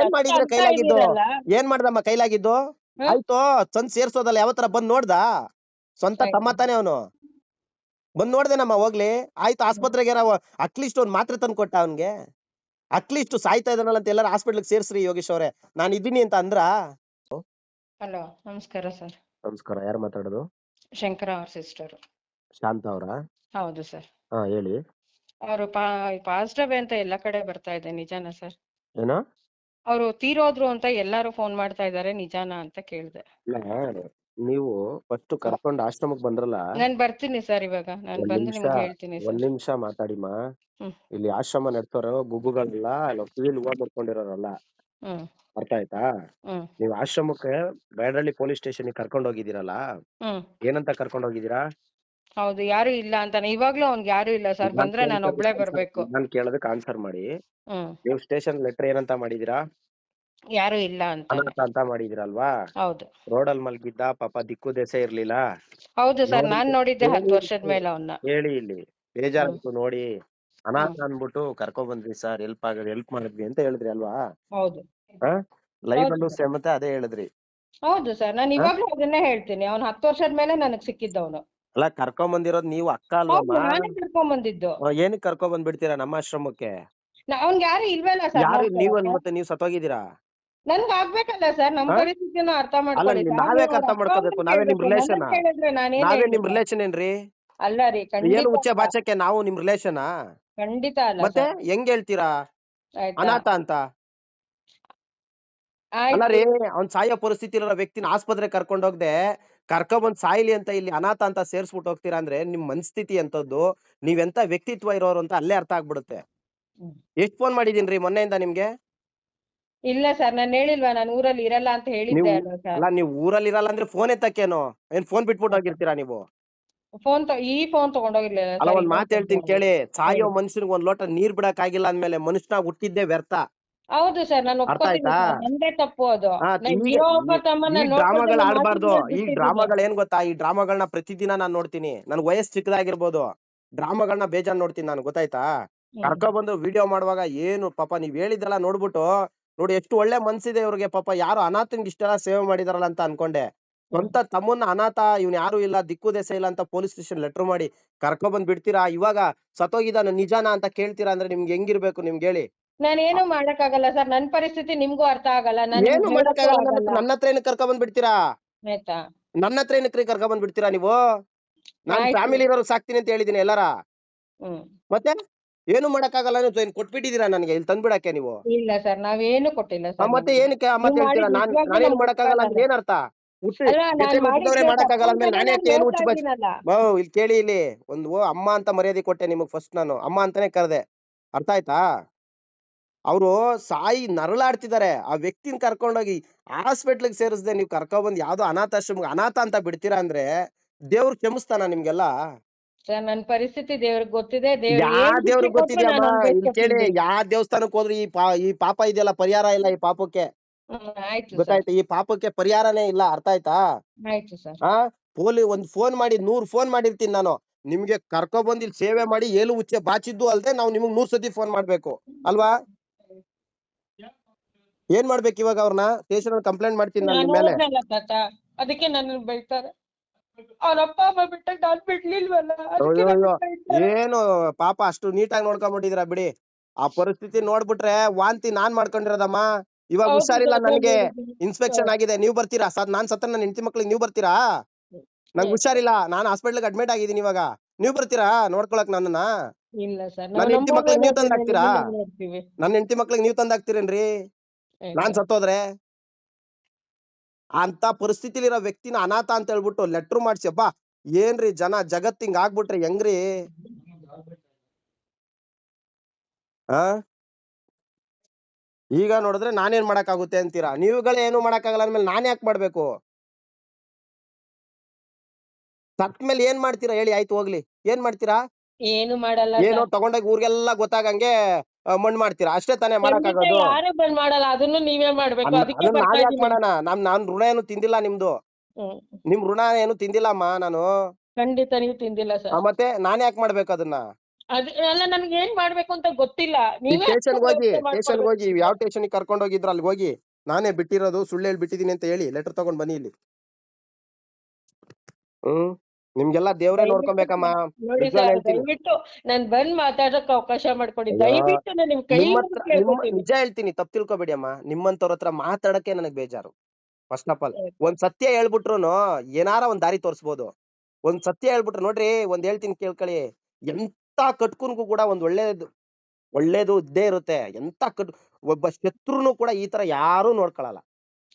ಏನ್ ಮಾಡಿದ್ರ ಕೈಲಾಗಿದ್ದು? ಏನ್ ಮಾಡ್ದಮ್ಮ ಕೈಲಾಗಿದ್ದು? ಆಯ್ತು ಚಂದ್ ಸೇರ್ಸೋದಲ್ಲ ಯಾವತ್ತರ ಬಂದ್ ನೋಡ್ದ? ಸ್ವಂತ ತಮ್ಮ ತಾನೇ ಅವನು. ಬಂದ್ ನೋಡ್ದೇನಮ್ಮ ಹೋಗ್ಲಿ. ಆಯ್ತು ಆಸ್ಪತ್ರೆಗೆ ಅಟ್ಲೀಸ್ಟ್ ಒಂದ್ ಮಾತ್ರೆ ತಂದ್ ಕೊಟ್ಟ ಅವನ್ಗೆ. ಅಟ್ಲೀಸ್ಟ್ ಸಾಯ್ತಾ ಇದಾನಲ್ಲ ಅಂತ ಎಲ್ಲಾರು ಹಾಸ್ಪಿಟ್ಲಿಗೆ ಸೇರ್ಸ್ರಿ ಯೋಗೇಶ್ ಅವ್ರೆ. ನಾನು ಇದ್ದೀನಿ ಅಂತ ಅಂದ್ರ? ಹಲೋ ನಮಸ್ಕಾರ ಸರ್. ನಮಸ್ಕಾರ ಯಾರು ಮಾತಾಡೋದು? ಶಂಕರ ಅವ್ರ ಸಿಸ್ಟರ್. ಶಾಂತ ಅವರ? ಹೌದು ಸರ್. ಹಾ ಹೇಳಿ. ಅವರು ಪಾಸಿಟಿವ್ ಅಂತ ಎಲ್ಲಾ ಕಡೆ ಬರ್ತಾ ಇದೆ ನಿಜಾನಾ ಸರ್? ಏನೋ? ಅವರು ತೀರೋದ್ರು ಅಂತ ಎಲ್ಲಾರು ಫೋನ್ ಮಾಡ್ತಾ ಇದ್ದಾರೆ ನಿಜಾನಾ ಅಂತ ಕೇಳ್ದೆ. ಇಲ್ಲ ನೀವು ಫಸ್ಟ್ ಕರ್ಕೊಂಡು ಆಶ್ರಮಕ್ ಬಂದ್ರಲ್ಲ? ನಾನ್ ಬರ್ತೀನಿ ಸರ್ ಇವಾಗ. ನಾನ್ ಒಂದ್ ಬಂದು ನಿಮಿಷ ನಿಮ್ಗೆ ಹೇಳ್ತೀನಿ ಒಂದ್ ಸರ್ ನಿಮಿಷ ಮಾತಾಡಿಮ್ಮ ಮಾ ಇಲ್ಲಿ ಆಶ್ರಮ ನಡೆಸೋರು ಗುಗ್ಗುಗಳೆಲ್ಲ ಕಿವಿಲ್ ಹೂವ ಬರ್ಕೊಂಡಿರೋರಲ್ಲ ಹ್ಮ್. ಅರ್ಥ ಆಯ್ತಾ? ಹ್ಮ್. ನೀವು ಆಶ್ರಮಕ್ಕೆ ಬ್ಯಾಡಳ್ಳಿ ಪೊಲೀಸ್ ಸ್ಟೇಷನ್ ಕರ್ಕೊಂಡ್ ಹೋಗಿದ್ದೀರಲ್ಲ? ಹ್ಮ್. ಏನಂತ ಕರ್ಕೊಂಡ್ ಹೋಗಿದ್ದೀರಾ? ಹೌದು ಯಾರು ಇಲ್ಲ ಅಂತಾನೆ. ಇವಾಗ್ಲೂ ಅವ್ನ್ಗೆ ಯಾರು ಇಲ್ಲ ಸರ್. ಬಂದ್ರೆ ನಾನು ಒಬ್ಳೆ ಬರ್ಬೇಕು. ನಾನ್ ಕೇಳೋದಕ್ಕೆ ಆನ್ಸರ್ ಮಾಡಿ. ಹ್ಮ್. ನೀವು ಸ್ಟೇಷನ್ ಲೆಟರ್ ಏನಂತ ಮಾಡಿದಿರಾ ಯಾರು ಇಲ್ಲ ಅಂತ ಅನಾಥ ಅಂತ ಮಾಡಿದಿರಲ್ವಾ ಹೌದು. ರೋಡ್ ಅಲ್ಲಿ ಮಲಗಿದ್ದ ಪಾಪ ದಿಕ್ಕು ದೆಸೆ ಇರ್ಲಿಲ್ಲ. ಹೌದು ಸರ್ ನಾನ್ ನೋಡಿದ್ದೆ ಹತ್ತು ವರ್ಷದ ಮೇಲೆ ಅವನ್ನ ಹೇಳಿ ಇಲ್ಲಿ. ಬೇಜಾರಾಯ್ತು ನೋಡಿ. ಅನಾಥ ಅನ್ಬಿಟ್ಟು ಕರ್ಕೊ ಬಂದ್ವಿ ಸರ್. ಹೆಲ್ಪ್ ಆಗ ಹೆಲ್ಪ್ ಮಾಡಿದ್ವಿ ಅಂತ ಹೇಳಿದ್ರಿ ಅಲ್ವಾ? ಹೌದು. ಲೈವ್ ಅಲ್ಲೂ. ಸೇಮತೆ ಅದೇ ಹೇಳಿದ್ರಿ. ಹೌದು ಸರ್ ನಾನು ಇವಾಗ್ಲೂ ಅದನ್ನೇ ಹೇಳ್ತೀನಿ. ಅವ್ನು ಹತ್ತು ವರ್ಷದ ಮೇಲೆ ನನಗ್ ಸಿಕ್ಕಿದ್ದವನು. ಅಲ್ಲ ಕರ್ಕೊಂಡ್ ಬಂದಿರೋದ್ ನೀವು ಅಕ್ಕ ಹೌದು ಅಲ್ವಮ್ಮ ನಾನೇ ಕರ್ಕೊಂಡ್ ಬಂದಿದ್ದು. ಆ, ಏನಕ್ ಕರ್ಕೊಂಡ್ ಬಂದ್ಬಿಡ್ತೀರಾ ನಮ್ಮ ಆಶ್ರಮಕ್ಕೆ? ಅವ್ನ್ಗೆ ಯಾರು ಇಲ್ವಲ್ಲ ಸರ್ ಯಾರು ನೀವ್ ಮತ್ತೆ ನೀವ್ ಸತ್ತೋಗಿದ್ದೀರಾ? ನನ್ಗೆ ಆಗ್ಬೇಕಲ್ಲ ಸರ್ ನಮ್ ಹಾ? ಪರಿಸ್ಥಿತಿನ ಅರ್ಥ ಮಾಡ್ಕೊಳ್ಳಿ. ನಾವೇ ಅವ್ರ ಅರ್ಥ ಅಪ್ಪ ಮಾಡ್ಕೋಬೇಕು. ನಾವೇ ನಿಮ್ ರಿಲೇಶನ್ ರಿಲೇಷನ್ ನನ್ನನ್ ಕೇಳಿದ್ರೆ ನಾನೇನ್ ನಾವೇ ನಿಮ್ ರಿಲೇಶನ್ ರಿಲೇಷನ್ ಏನ್ರಿ? ಅಲ್ಲ ರೀ ಏನು ಉಚ್ಚೆ. ಬಾಚಕ್ಕೆ ನಾವು ನಿಮ್ ರಿಲೇಷನ್ ಖಂಡಿತ ಅಲ್ಲ ಮತ್ತೆ ಸರ್. ಹೆಂಗ್ ಹೇಳ್ತೀರಾ? ಆಯ್ತಾ? ಅನಾಥ ಅಂತ? ಅಲ್ಲ ಆಯ್ತು. ರೀ ಅವ್ನ್ ಸಾಯೋ ಪರಿಸ್ಥಿತಿ ಇರೋ ವ್ಯಕ್ತಿನ ಆಸ್ಪತ್ರೆ ಕರ್ಕೊಂಡ್ ಹೋಗ್ದೆ ಕರ್ಕೊಂಡ್ ಸಾಯ್ಲಿ ಅಂತ ಇಲ್ಲಿ ಅನಾಥ ಅಂತ ಸೇರ್ಸ್ಬಿಟ್ಟು ಹೋಗ್ತೀರಾ ಅಂದ್ರೆ ನಿಮ್ ಮನಸ್ಥಿತಿ ಅಂತದ್ದು ನೀವೆಂತ ವ್ಯಕ್ತಿತ್ವ ಇರೋರು ಅಂತ ಅಲ್ಲೇ ಅರ್ಥ ಆಗ್ಬಿಡುತ್ತೆ. ಎಷ್ಟ್ ಫೋನ್ ಮಾಡಿದೀನ್ರಿ ಮೊನ್ನೆಯಿಂದ ನಿಮ್ಗೆ? ಇಲ್ಲ ಸರ್ ನಾನು ಹೇಳಿಲ್ವಾ ನಾನು ಊರಲ್ಲಿ ಇರಲ್ಲ ಅಂತ ಹೇಳಿದ್ದೆ ನೀವು ಅಲ್ವಾ ಸರ್. ಅಲ್ಲ ನೀವು ಊರಲ್ಲಿ ಇರಲ್ಲ ಅಂದ್ರೆ ಫೋನ್ ಎತ್ತಕ್ಕೇನು? ಏನ್ ಫೋನ್ ಬಿಟ್ಬಿಟ್ಟು ಹೋಗಿರ್ತೀರಾ ನೀವು? ಫೋನ್ ಈ ಫೋನ್ ತಗೊಂಡೋಗಿರ್ಲಿಲ್ಲ ಅಲ್ಲ ಒಂದ್ ಮಾತ್ ಹೇಳ್ತೀನಿ ಕೇಳಿ ಸಾಯೋ. ಮನುಷ್ಯನಿಗೆ ಒಂದ್ ಲೋಟ ನೀರ್ ಬಿಡಕ್ ಆಗಿಲ್ಲ ಅಂದ್ಮೇಲೆ ಮನುಷ್ಯನ ಹುಟ್ಟಿದ್ದೇ ವ್ಯರ್ಥ. ಹೌದು ಸರ್ ನಾನು ಅರ್ಥ ಒಪ್ಕೋತೀನಿ ಆಯ್ತಾ? ನಂದೇ ತಪ್ಪು ಅದು. ಹಾ, ನಾನ್ ಈಗ ಜೀವ ಒಬ್ಬ ತಮ್ಮನ್ನ ಈ ಡ್ರಾಮಾಗಳು ಆಡ್ಬಾರ್ದು. ಈ. ಡ್ರಾಮಾಗಳು ಏನ್ ಗೊತ್ತಾ? ಈ ಡ್ರಾಮಾಗಳನ್ನ ಪ್ರತಿದಿನ ನಾನ್ ನೋಡ್ತೀನಿ. ನನ್ ವಯಸ್ಸು ಚಿಕ್ಕದಾಗಿರ್ಬೋದು. ಡ್ರಾಮಾಗಳನ್ನ ಬೇಜಾನ್ ನೋಡ್ತೀನಿ ನಾನು ಗೊತ್ತಾಯ್ತಾ. ಕರ್ಕೊ ಬಂದು ವಿಡಿಯೋ ಮಾಡುವಾಗ ಏನು ಪಾಪ ನೀವ್ ಹೇಳಿದ್ರಲ್ಲ ನೋಡ್ಬಿಟ್ಟು ನೋಡಿ ಎಷ್ಟು ಒಳ್ಳೆ ಮನ್ಸಿದೆ ಇವ್ರಿಗೆ ಪಾಪ. ಯಾರು ಅನಾಥನ್ಗೆ ಇಷ್ಟೆಲ್ಲ ಸೇವೆ ಮಾಡಿದಾರಲ್ಲ ಅಂತ ಅನ್ಕೊಂಡೆ. ಸ್ವಂತ ತಮ್ಮನ್ನ ಅನಾಥ ಇವ್ನ್ ಯಾರು ಇಲ್ಲ ದಿಕ್ಕು ದೇಶ ಇಲ್ಲ ಅಂತ ಪೊಲೀಸ್ ಸ್ಟೇಷನ್ ಲೆಟರ್ ಮಾಡಿ ಕರ್ಕೊ ಬಂದ್ ಬಿಡ್ತೀರಾ? ಇವಾಗ ಸತ್ತೋಗಿದಾನ ನಿಜಾನ ಅಂತ ಕೇಳ್ತೀರಾ? ಅಂದ್ರೆ ನಿಮ್ಗೆ ಹೆಂಗಿರ್ಬೇಕು ನಿಮ್ಗೆ ಹೇಳಿ. ನಾನೇನು ಮಾಡಕ್ಕಾಗಲ್ಲ ಸರ್. ನನ್ ಪರಿಸ್ಥಿತಿ ನಿಮ್ಗೂ ಅರ್ಥ ಆಗಲ್ಲ. ನಾನು ಏನು ಮಾಡಕ್ಕಾಗಲ್ಲ? ನನ್ನ. ಹತ್ರ- ನನ್ನ ಹತ್ರ ಏನಕ್ಕೆ ಕರ್ಕೊಂಡ್ ಬಂದ್ ಬಿಡ್ತೀರಾ ಆಯ್ತಾ? ನನ್ನ ಹತ್ರ ಏನಕ್ರಿ ಕರ್ಕೊಂಡ್ ಬಂದ್ಬಿಡ್ತೀರಾ ನೀವು? ನಾನ್ ಆಯ್ತು. ಫ್ಯಾಮಿಲಿ ಇರೋರು ಸಾಕ್ತೀನಿ ಅಂತ ಹೇಳಿದೀನಿ ಎಲ್ಲಾರ. ಹ್ಮ್. ಮತ್ತೆ? ಏನು ಮಾಡಕ್ಕಾಗಲ್ಲ ನೀವು ಏನ್ ಕೊಟ್ಬಿಟ್ಟಿದೀರಾ ನನಗೆ? ಇಲ್ಲಿ ತಂದ್ಬಿಡಕ್ಕೆ ನೀವು? ಇಲ್ಲ ಸರ್ ನಾವೇನು ಕೊಟ್ಟಿಲ್ಲ ಆ, ಸರ್ ಮತ್ತೆ ಏನಕ್ಕೆ ಆ ಮಾತ್ ನೀವು ಹೇಳ್ತೀರಾ ಮಾಡಿದ್ ನಾನ್ ನಿಜವಾಗ್ಲೂ ನಾನೇನ್ ನಮ್ಗೆ ಮಾಡಕ್ಕಾಗಲ್ಲ ಅಂದ್ರೆ ಏನ್ ಏನರ್ಥ ಹುಟ್ಟಿ ಅಲ್ಲ ನಾನ್ ಜೊತೆ ಮಾಡಿದ್ದು ಮಾಡಕ್ಕಾಗಲ್ಲ ಅಂದ್ಮೇಲೆ ನಾನೇ ಅಂತಾನೆ ಏನು ನಾನ್ ಹುಚ್ಚು ಬಚ್ ಹೇಳ್ತಾ ಬಾ ಇಲ್ಲಿ ಕೇಳಿ ಇಲ್ಲಿ. ಒಂದು ಅಮ್ಮ ಅಂತ ಮರ್ಯಾದೆ ಕೊಟ್ಟೆ ನಿಮಗ್ ಫಸ್ಟ್ ನಾನು. ಅಮ್ಮ ಅಂತಾನೆ ಕರೆದೆ. ಅರ್ಥ ಆಯ್ತಾ? ಅವರು ಸಾಯಿ ನರಳಾಡ್ತಿದ್ದಾರೆ ಆ ವ್ಯಕ್ತಿನ ಕರ್ಕೊಂಡೋಗಿ ಹಾಸ್ಪಿಟ್ಲಿಗೆ ಸೇರಿಸ್ದೆ ನೀವು ಕರ್ಕೊಂಡ್ಬಂದು ಯಾವ್ದೋ ಅನಾಥಾಶ್ರಮ ಅನಾಥ ಅಂತ ಬಿಡ್ತೀರಾ ಅಂದ್ರೆ ದೇವ್ರು ಕ್ಷಮಿಸ್ತಾನ ನಿಮ್ಗೆಲ್ಲ? ನನ್ ಪರಿಸ್ಥಿತಿ ದೇವ್ರಿಗೆ ಗೊತ್ತಿದೆ. ದೇವ್ರಿಗೆ ಗೊತ್ತಿದೆ ಕೇಳಿ ಯಾ ದೇವಸ್ಥಾನಕ್ ಹೋದ್ರು ಈ ಪಾ ಈ ಪಾಪ ಇದೆಯಲ್ಲ ಪರಿಹಾರ ಇಲ್ಲ ಈ ಪಾಪಕ್ಕೆ? ಗೊತ್ತಾಯ್ತಾ? ಈ ಪಾಪಕ್ಕೆ ಪರಿಹಾರನೇ ಇಲ್ಲ ಅರ್ಥ ಆಯ್ತಾ? ಆ? ಪೋಲಿ ಒಂದ್ ಫೋನ್ ಮಾಡಿ ನೂರ್ ಫೋನ್ ಮಾಡಿರ್ತೀನಿ ನಾನು. ನಿಮ್ಗೆ ಕರ್ಕೊ ಬಂದ್ ಇಲ್ಲಿ ಸೇವೆ ಮಾಡಿ ಏಲು ಉಚ್ಚೆ ಬಾಚಿದ್ದು ಅಲ್ದೆ ನಾವು ನಿಮ್ಗೆ ನೂರ್ ಸತಿ ಫೋನ್ ಮಾಡ್ಬೇಕು. ಅಲ್ವಾ? ಏನ್ ಮಾಡ್ಬೇಕು ಇವಾಗ ಅವ್ರನ್ನ? ಸ್ಟೇಷನ್ ಕಂಪ್ಲೇಂಟ್ ಮಾಡ್ತೀನಿ ನಾನು ಮೇಲೆ. ಹೋದ್ನಲ್ಲ ತಾತ? ಅದಕ್ಕೆ ನನ್ನ ಬೈತಾರೆ. ಅವ್ರ ಅಪ್ಪ ಅಮ್ಮ ಬಿಟ್ಟಾಗ ನಾನ್ ಬಿಡ್ಲಿಲ್ವಲ್ಲ? ಅದಕ್ಕೆ ನನ್ನನ್ನ ಅಯ್ಯೋ. ಬೈತಾರೆ. ಏನು ಪಾಪ ಅಷ್ಟು ನೀಟಾಗಿ ನೋಡ್ಕೊಂಡ್ಬಿಟ್ಟಿದ್ರ ಬಿಡಿ. ಆ ಪರಿಸ್ಥಿತಿ ನೋಡ್ಬಿಟ್ರೆ ವಾಂತಿ ನಾನ್ ಮಾಡ್ಕೊಂಡಿರೋದಮ್ಮ. ಇವಾಗ ಹೌದು ಹುಷಾರಿಲ್ಲ ತಾತ, ನನ್ಗೆ. ಇನ್ಸ್ಪೆಕ್ಷನ್ ಆಗಿದೆ. ನೀವ್ ಬರ್ತೀರಾ? ಸತ್ ನಾನ್ ಸತ್ತ ನನ್ನ ಹೆಂಡತಿ ಮಕ್ಳಿಗೆ ನೀವ್ ಬರ್ತೀರಾ? ನಂಗೆ ಹುಷಾರಿಲ್ಲ. ನಾನು ಹಾಸ್ಪಿಟ್ಲಿಗೆ ಅಡ್ಮಿಟ್ ಆಗಿದ್ದೀನಿ ಇವಾಗ. ನೀವ್ ಬರ್ತೀರಾ ನೋಡ್ಕೊಳಕ್ ನನ್ನನ್ನ? ಇಲ್ಲ ಸರ್ ನನ್ನ ಹೆಂಡ್ತಿ ಮಕ್ಳಿಗೆ ನೀವ್ ತಂದ್ ಹಾಕ್ತೀರಾ? ನೋಡ್ತೀವಿ. ನನ್ನ ಹೆಂಡತಿ ಮಕ್ಳಿಗೆ ನೀವ್ ತಂದ್ ಹಾಕ್ತೀರೇನ್ರಿ ನಾನ್. ಸತ್ತೋದ್ರೆ? ಅಂತ ಪರಿಸ್ಥಿತಿಲಿರೋ ವ್ಯಕ್ತಿನ ಅನಾಥ ಅಂತ ಹೇಳ್ಬಿಟ್ಟು ಲೆಟ್ರ್ ಮಾಡ್ಸಿ ಅಬ್ಬಾ ಏನ್ರಿ ಜನ ಜಗತ್ ಹಿಂಗ್ ಆಗ್ಬಿಟ್ರೆ ಹೆಂಗ್ರಿ? ಆ? ಈಗ ನೋಡಿದ್ರೆ ನಾನೇನ್ ಮಾಡಕ್ಕಾಗುತ್ತೆ ಅಂತೀರಾ? ನೀವುಗಳೇ ಏನು ಮಾಡಕ್ಕಾಗಲ್ಲ ಅಂದ್ಮೇಲೆ ನಾನ್ ಯಾಕೆ ಮಾಡ್ಬೇಕು? ಸತ್ ಮೇಲೆ ಏನ್ ಮಾಡ್ತೀರಾ ಹೇಳಿ ಆಯ್ತು ಹೋಗ್ಲಿ. ಏನ್ ಮಾಡ್ತೀರಾ? ಏನು ಮಾಡಲ್ಲ ಏನು ತಗೊಂಡಾಗ ಊರಿಗೆಲ್ಲ ಗೊತ್ತಾಗಂಗೆ ಮಣ್ ಮಣ್ಣ್ ಮಾಡ್ತೀರಾ? ಅಷ್ಟೇ ತಾನೇ ಮಾಡಕ್ಕಾಗೋದು. ಯಾರು ಬಂದ್ ಮಾಡಲ್ಲ ಅದನ್ನು ನೀವೇ ಮಾಡ್ಬೇಕು. ಅದಕ್ಕೆ ಅದನ್ನ ನಾವ್ ಬರ್ತಾ ಯಾಕೆ ಇದೀನಿ. ಮಾಡೋಣ? ನಮ್ ನಾನ್ ಋಣ ಏನು ತಿಂದಿಲ್ಲ ನಿಮ್ದು. ಹ್ಮ್. ನಿಮ್ ಋಣ ಏನು ತಿಂದಿಲ್ಲಮ್ಮ ನಾನು. ಖಂಡಿತ ನೀವು ತಿಂದಿಲ್ಲ ಆ, ಸರ್ ಮತ್ತೆ ನಾನ್ ಯಾಕೆ ಮಾಡ್ಬೇಕು ಅದನ್ನ? ಅದ್ ಅಲ್ಲ ನನ್ಗೆ ಏನ್ ಮಾಡ್ಬೇಕು ಅಂತ ಗೊತ್ತಿಲ್ಲ. ಈ ನೀವೇ ಸ್ಟೇಷನ್ಗೆ ಹೋಗಿ ವ್ಯವಸ್ಥೆ ಸ್ಟೇಷನ್ಗೆ ಹೋಗಿ. ಯಾವ ಸ್ಟೇಷನ್ ಕರ್ಕೊಂಡು ಹೋಗಿದ್ರು ಅಲ್ಲಿ ಹೋಗಿ ನಾನೇ ಬಿಟ್ಟಿರೋದು ಸುಳ್ಳು ಹೇಳಿ ಬಿಟ್ಟಿದೀನಿ ಅಂತ ಹೇಳಿ ಲೆಟರ್ ತಗೊಂಡ್ ಬನ್ನಿ ಇಲ್ಲಿ. ಹ್ಮ್. ನಿಮ್ಗೆಲ್ಲ ದೇವ್ರೇ ನೋಡ್ಕೊಬೇಕಮ್ಮ. ನೋಡಿ ಹೇಳ್ತೀನಿ. ದಯವಿಟ್ಟು ನಾನ್ ಬಂದ್ ಮಾತಾಡಕ್ ಅವಕಾಶ ಮಾಡ್ಕೊಡಿ. ಅಯ್ಯೋ, ದಯವಿಟ್ಟು ನಾನು ನಿಮ್ ಕೈ ನಿಮ್ಮ ಮುಗ್ದು ನಿಮ್ಮ ಕೇಳ್ಕೊತೀನಿ ನಿಜ ಹೇಳ್ತೀನಿ ತಪ್ಪು ತಿಳ್ಕೊಬೇಡಿ ಅಮ್ಮ ನಿಮ್ಮಂತವ್ರ ಹತ್ರ ಮಾತಾಡಕ್ಕೆ ನನಗ್ ಬೇಜಾರು. First of all. ಒಂದ್ ಸತ್ಯ ಹೇಳ್ಬಿಟ್ರುನು ಏನಾರ ಒಂದ್ ದಾರಿ ತೋರಿಸ್ಬೋದು. ಒಂದ್ ಸತ್ಯ ಹೇಳ್ಬಿಟ್ರು ನೋಡ್ರಿ ಒಂದ್ ಹೇಳ್ತೀನಿ ಕೇಳ್ಕೊಳ್ಳಿ. ಎಂತ ಕಟ್ಕುನ್ಗೂ ಕೂಡ ಒಂದ್ ಒಳ್ಳೇದು ಒಳ್ಳೇದು ಇದ್ದೇ ಇರುತ್ತೆ. ಎಂತ ಕಟ್ ಒಬ್ಬ ಶತ್ರುನು ಕೂಡ ಈ ತರ ಯಾರು ನೋಡ್ಕೊಳಲ್ಲ.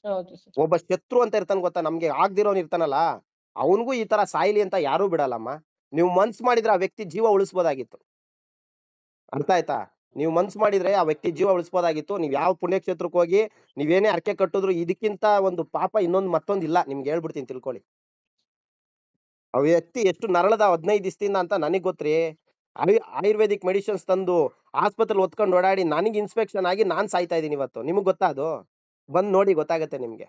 ಹೌದು ಸರ್. ಒಬ್ಬ ಶತ್ರು ಅಂತ ಇರ್ತಾನೆ ಗೊತ್ತಾ? ನಮ್ಗೆ ಆಗ್ದಿರೋನ್ ಇರ್ತಾನಲ್ಲ. ಅವನಿಗೂ ಈ ತರ ಸಾಯ್ಲಿ ಅಂತ ಯಾರು ಬಿಡಲ್ಲಮ್ಮ. ನೀವು ಮನ್ಸ್ ಮಾಡಿದ್ರೆ ಆ ವ್ಯಕ್ತಿ ಜೀವ ಉಳಿಸ್ಬೋದಾಗಿತ್ತು. ಅರ್ಥ ಆಯ್ತಾ? ನೀವು ಮನ್ಸ್ ಮಾಡಿದ್ರೆ ಆ ವ್ಯಕ್ತಿ ಜೀವ ಉಳಿಸ್ಬೋದಾಗಿತ್ತು. ನೀವ್ ಯಾವ ಪುಣ್ಯಕ್ಷೇತ್ರಕ್ಕೆ ಹೋಗಿ ನೀವೇನೇ ಅರ್ಕೆ ಕಟ್ಟಿದ್ರು ಇದಕ್ಕಿಂತ ಒಂದು ಪಾಪ ಇನ್ನೊಂದು ಮತ್ತೊಂದು ಇಲ್ಲ ನಿಮ್ಗೆ ಹೇಳ್ಬಿಡ್ತೀನಿ, ತಿಳ್ಕೊಳ್ಳಿ. ಆ ವ್ಯಕ್ತಿ ಎಷ್ಟು ನರಳದ ಹದಿನೈದು ದಿಸ್ತಿಂದ ಅಂತ ನನಗ್ ಗೊತ್ತ್ರಿ. ಆಯು, ಆಯುರ್ವೇದಿಕ್ ಮೆಡಿಸಿನ್ಸ್ ತಂದು ಆಸ್ಪತ್ರೆ ಹೊತ್ಕೊಂಡು ಓಡಾಡಿ ನನಗೆ ಇನ್ಸ್ಪೆಕ್ಷನ್ ಆಗಿ ನಾನು ಸಾಯ್ತಾ ಇದೀನಿ ಇವತ್ತು. ನಿಮಗೆ ಗೊತ್ತಾ ಅದು? ಬಂದು ನೋಡಿ ಗೊತ್ತಾಗತ್ತೆ ನಿಮ್ಗೆ.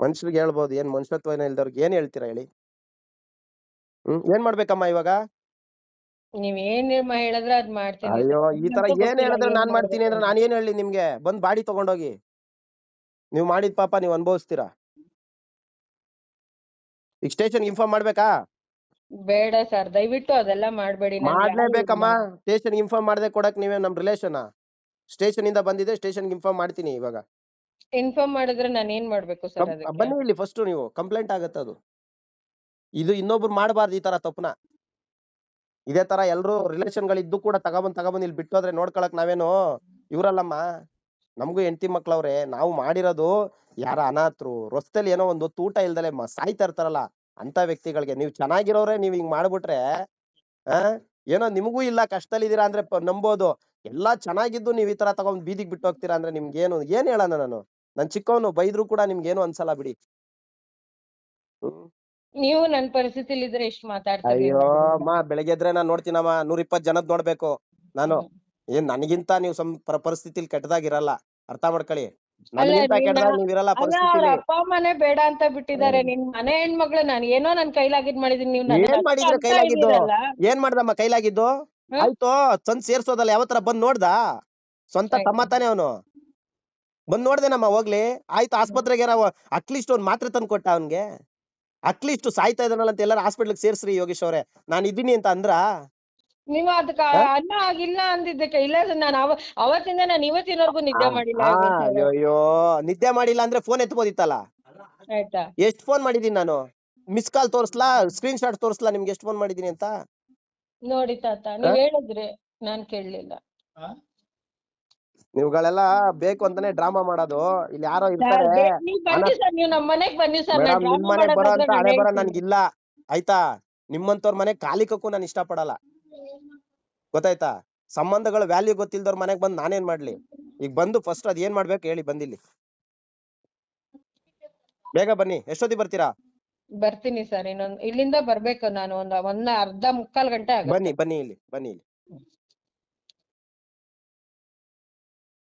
ಮನುಷ್ಯರಿಗೆ ಹೇಳ್ಬೋದು ಏನ್ ಮನುಷ್ಯತ್ವ ಇಲ್ದವ್ರಿಗೆ ಏನ್ ಹೇಳ್ತೀರಾ ಹೇಳಿ? ಹ್ಮ್ ಏನ್ ಮಾಡ್ಬೇಕಮ್ಮ ಇವಾಗ? ನೀವ್ ಏನ್ ಹೇಳಿದ್ರೆ ಅದ್ ಮಾಡ್ತೀನಿ. ಅಯ್ಯೋ ಈ ತರ ಏನ್ ಹೇಳಿದ್ರೆ ನಾನ್ ಮಾಡ್ತೀನಿ ಅಂದ್ರೆ ನಾನು ಏನ್ ಹೇಳಿ ನಿಮ್ಗೆ? ಬಂದ್ ಬಾಡಿ ತಗೊಂಡೋಗಿ. ನೀವ್ ಮಾಡಿದ ಪಾಪ ನೀವ್ ಅನುಭವಿಸ್ತೀರಾ? ಈಗ ಸ್ಟೇಷನ್ ಇನ್ಫಾರ್ಮ್ ಮಾಡ್ಬೇಕಾ? ಬೇಡ ಸರ್ ದಯವಿಟ್ಟು ಅದೆಲ್ಲ ಮಾಡ್ಬೇಡಿ ಮಾಡ್ಲೇಬೇಕಮ್ಮ. ಸ್ಟೇಷನ್ ಇನ್ಫಾರ್ಮ್ ಮಾಡದೆ ಕೊಡಕ್ ನೀವೇ ನಮ್ ರಿಲೇಶನ್ ಸ್ಟೇಷನ್ ಇಂದ ಬಂದಿದೆ ಸ್ಟೇಷನ್ ಇನ್ಫಾರ್ಮ್ ಮಾಡ್ತೀನಿ ಇವಾಗ. ಇನ್ಫಾರ್ಮ್ ಮಾಡಿದ್ರೆ ನಾನು ಏನ್ ಮಾಡ್ಬೇಕು ಸರ್ ಕಂ- ಅದಕ್ಕೆ? ಬನ್ನಿ ಇಲ್ಲಿ ಫಸ್ಟ್ ನೀವು ಕಂಪ್ಲೇಂಟ್ ಆಗತ್ತೆ ಅದು. ಇದು ಇನ್ನೊಬ್ರು ಮಾಡಬಾರ್ದು ಈ ತರ ತಪ್ಪನ ಇದೇ ತರ ಎಲ್ರು ರಿಲೇಷನ್ ಗಳಿದ್ದು ಕೂಡ ತಗೊಬಂದ್ ತಗೊಬಂದ್ ಇಲ್ಲಿ ಬಿಟ್ಟೋದ್ರೆ ನೋಡ್ಕೊಳಕ್ ನಾವೇನು? ಇವ್ರಲ್ಲಮ್ಮ ನಮಗೂ ಹೆಂಡತಿ ಮಕ್ಳವ್ರೆ ನಾವು ಮಾಡಿರೋದು ಯಾರ ಅನಾಥರು ರಸ್ತೆಲಿ ಏನೋ ಒಂದು ತೂಟ ಊಟ ಇಲ್ದಲೆ ಮ- ಸಾಯ್ತಾ ಇರ್ತಾರಲ್ಲ ಅಂತ ವ್ಯಕ್ತಿಗಳಿಗೆ. ನೀವು ಚೆನ್ನಾಗಿರೋರೆ ನೀವ್ ಹಿಂಗ್ ಮಾಡ್ಬಿಟ್ರೆ ಆ? ಏನೋ ನಿಮಗೂ ಇಲ್ಲ ಕಷ್ಟದಲ್ಲಿದ್ದೀರಾ ಅಂದ್ರೆ ಪ- ನಂಬೋದು. ಎಲ್ಲಾ ಚೆನ್ನಾಗಿದ್ದು ನೀವ್ ಈ ತರ ತಗೊಂಡ್ ಬೀದಿಗ್ ಬಿಟ್ಟು ಹೋಗ್ತೀರಾ ಅಂದ್ರೆ ನಿಮ್ಗೇನು ಏನ್ ಹೇಳೋಣ ನಾನು? ನನ್ ಚಿಕ್ಕವನು ಬೈದ್ರು ಕೂಡ ನಿಮ್ಗೇನು ಅನ್ಸಲ್ಲ ಬಿಡಿ. ಹ್ಮ್. ನೀವು ನನ್ ಪರಿಸ್ಥಿತಿಲಿ ಇದ್ರೆ ಎಷ್ಟು ಮಾತಾಡ್ತೀರಿ ಅಯ್ಯೋ ಅಮ್ಮ ಬೆಳಗ್ಗೆ ಎದ್ರೆ ನಾನ್ ನೋಡ್ತೀನಮ್ಮ ನೂರ್ ಇಪ್ಪತ್ ಜನದ್ ನೋಡ್ಬೇಕು. ನಾನು ಏನ್ ನನಗಿಂತ ನೀವು ಸಂ ಪರಿಸ್ಥಿತಿಲಿ ಕೆಟ್ಟದಾಗಿರಲ್ಲ ಅರ್ಥ ಮಾಡ್ಕೊಳ್ಳಿ. ನನಗಿಂತ ನೀನ್ ಕೆಟ್ಟದಾಗ ನಾ- ನೀವಿರಲ್ಲ ಅಲ್ಲ ಅವ್ರ ಪರಿಸ್ಥಿತಿಲಿ ಅಪ್ಪ ಅಮ್ಮನೇ ಬೇಡ ಅಂತ ಬಿಟ್ಟಿದ್ದಾರೆ. ನಿನ್ ಮನೆ ಹೆಣ್ಮಕ್ಳು ನಾನು ಏನೋ ನನ್ ಕೈಲಾಗಿದ್ ಮಾಡಿದೀನಿ ನೀವು ನನ್ನ ಏನ್ ಮಾಡಿದ್ರೆ ಕೈಲಾಗಿದ್ದು? ಇದೀರಲ್ಲ. ಏನ್ ಮಾಡ್ದಮ್ಮ ಕೈಲಾಗಿದ್ದು? ಹ್ಮ್? ಆಯ್ತು ಚಂದ್ ಸೇರ್ಸೋದಲ್ಲ ಯಾವತ್ತರ ಬಂದ್ ನೋಡ್ದ? ಸ್ವಂತ ತಮ್ಮ ತಾನೇ ಅವನು. ಬಂದ್ ನೋಡ್ದೇನಮ್ಮ ಹೋಗ್ಲಿ. ಆಯ್ತು ಆಸ್ಪತ್ರೆಗೆ ಅಟ್ಲೀಸ್ಟ್ ಒಂದ್ ಮಾತ್ರೆ ತಂದ್ ಕೊಟ್ಟ ಅವನ್ಗೆ. ಅಟ್ಲೀಸ್ಟ್ ಸಾಯ್ತಾ ಇದ್ದಾನಲ್ಲ ಅಂತ ಎಲ್ಲಾರು ಹಾಸ್ಪಿಟ್ಲಿಗೆ ಸೇರ್ಸ್ರಿ ಯೋಗೇಶ್ ಅವ್ರೆ. ನಾನ್ ಇದೀನಿ ಅಂತ ಅಂದ್ರ? ನೀವು ಅದಕ್ಕ? ಅನ್ನ ಆಗಿಲ್ಲ ಅಂದಿದ್ದಕ್ಕೆ ಇಲ್ಲ ನಾನು ಅವ ಅವತ್ತಿಂದ ನಾನು ಇವತ್ತಿನವರೆಗೂ ನಿದ್ದೆ ಮಾಡಿಲ್ಲ ಅಯ್ಯೋ ನಿದ್ದೆ ಮಾಡಿಲ್ಲ ಅಂದ್ರೆ ಫೋನ್ ಎತ್ಬೋದಿತ್ತಲ್ಲ? ಆಯ್ತಾ? ಎಷ್ಟ್ ಫೋನ್ ಮಾಡಿದೀನಿ ನಾನು? ಮಿಸ್ ಕಾಲ್ ತೋರ್ಸ್ಲಾ? ಸ್ಕ್ರೀನ್ ಶಾಟ್ ತೋರ್ಸ್ಲಾ ನಿಮ್ಗೆ ಎಷ್ಟ್ ಫೋನ್ ಮಾಡಿದೀನಿ ಅಂತ? ನೋಡಿ ತಾತ ನೀವ್ ಹೇಳಿದ್ರಿ ನಾನ್ ಕೇಳಲಿಲ್ಲ. ನೀವುಗಳೆಲ್ಲ ಬೇಕು ಅಂತಾನೆ ಡ್ರಾಮಾ ಮಾಡೋದು. ಇಲ್ಲಿ ಯಾರೋ ಇರ್ತಾರೆ. ನೀವ್ ಬನ್ನಿ ಸರ್ ನೀವು ನಮ್ ಮನೆಗ್ ಬನ್ನಿ ಸರ್ ಮೇಡಮ್ ನಿಮ್ ಮನೆಗ್ ಬರೋ ಅಂತ ಹಣೆ ಬರ ನನ್ಗಿಲ್ಲ ಆಯ್ತಾ? ನಿಮ್ಮಂತವ್ರ ಮನೆ ಕಾಲಿಕಕ್ಕೂ ನಾನು ಇಷ್ಟ ಪಡಲ್ಲ ಗೊತ್ತಾಯ್ತಾ? ಸಂಬಂಧಗಳ ವ್ಯಾಲ್ಯೂ ಗೊತ್ತಿಲ್ದವ್ರ ಮನೆಗ್ ಬಂದ್ ನಾನೇನ್ ಮಾಡ್ಲಿ? ಈಗ ಬಂದು ಫಸ್ಟ್ ಅದ್ ಏನ್ ಮಾಡ್ಬೇಕು ಹೇಳಿ ಬಂದಿಲ್ಲಿ. ಬೇಗ ಬನ್ನಿ. ಎಷ್ಟೊತ್ತಿಗೆ ಬರ್ತೀರಾ? ಬರ್ತೀನಿ ಸರ್ ಇನ್ನೊಂದು ಇಲ್ಲಿಂದ ಬರ್ಬೇಕು ನಾನು ಒಂದ್ ಒಂದ್ ಅರ್ಧ ಮುಕ್ಕಾಲ್ ಗಂಟೆ ಆಗುತ್ತೆ. ಬನ್ನಿ ಬನ್ನಿ ಇಲ್ಲಿ ಬನ್ನಿ ಇಲ್ಲಿ.